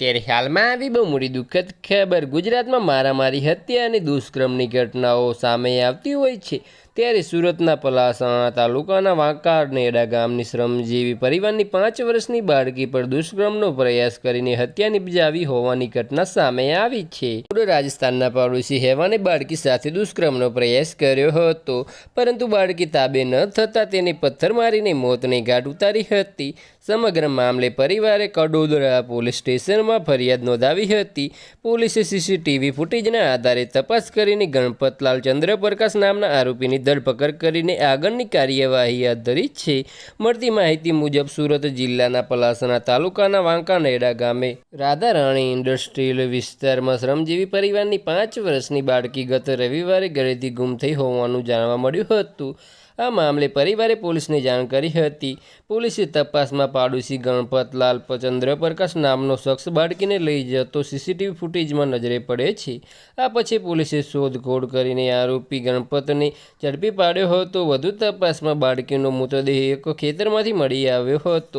ત્યારે હાલમાં આવી બહુ મોટી દુઃખદ ખબર ગુજરાતમાં મારામારી, હત્યા અને દુષ્કર્મની ઘટનાઓ સામે આવતી હોય છે. ત્યારે સુરતના પલાસણા તાલુકાના વાંકાનેડા ગામની શ્રમજીવી પરિવારની પાંચ વર્ષની બાળકી પર દુષ્કર્મનો પ્રયાસ કરીને હત્યા નિપજાવી હોવાની ઘટના સામે આવી છે. પૂર્વ રાજસ્થાનના પાડોશી હેવાને બાળકી સાથે દુષ્કર્મનો પ્રયાસ કર્યો હતો, પરંતુ બાળકી તાબે ન થતાં તેને પથ્થર મારીને મોતને ઘાટ ઉતારી હતી. સમગ્ર મામલે પરિવારે કડોદરા પોલીસ સ્ટેશનમાં ફરિયાદ નોંધાવી હતી. પોલીસે સીસીટીવી ફૂટેજના આધારે તપાસ કરીને ગણપતલાલ ચંદ્રપ્રકાશ નામના આરોપીની ધરપકડ કરીને આગળની કાર્યવાહી હાથ ધરી છે. મળતી માહિતી મુજબ સુરત જિલ્લાના પલાસણા તાલુકાના વાંકાનેડા ગામે રાધારાણી ઇન્ડસ્ટ્રીયલ વિસ્તારમાં શ્રમજીવી પરિવારની પાંચ વર્ષની બાળકી ગત રવિવારે ઘરેથી ગુમ થઈ હોવાનું જાણવા મળ્યું હતું. આ મામલે પરિવારે પોલીસને જાણ કરી હતી. પોલીસે તપાસમાં પાડોશી ગણપતલાલ ચંદ્રપ્રકાશ નામનો શખ્સ બાળકીને લઈ જતો સીસીટીવી ફૂટેજમાં નજરે પડે છે. આ પછી પોલીસે શોધખોળ કરીને આરોપી ગણપતને ઝડપી પાડ્યો હતો. વધુ તપાસમાં બાળકીનો મૃતદેહ એક ખેતરમાંથી મળી આવ્યો હતો.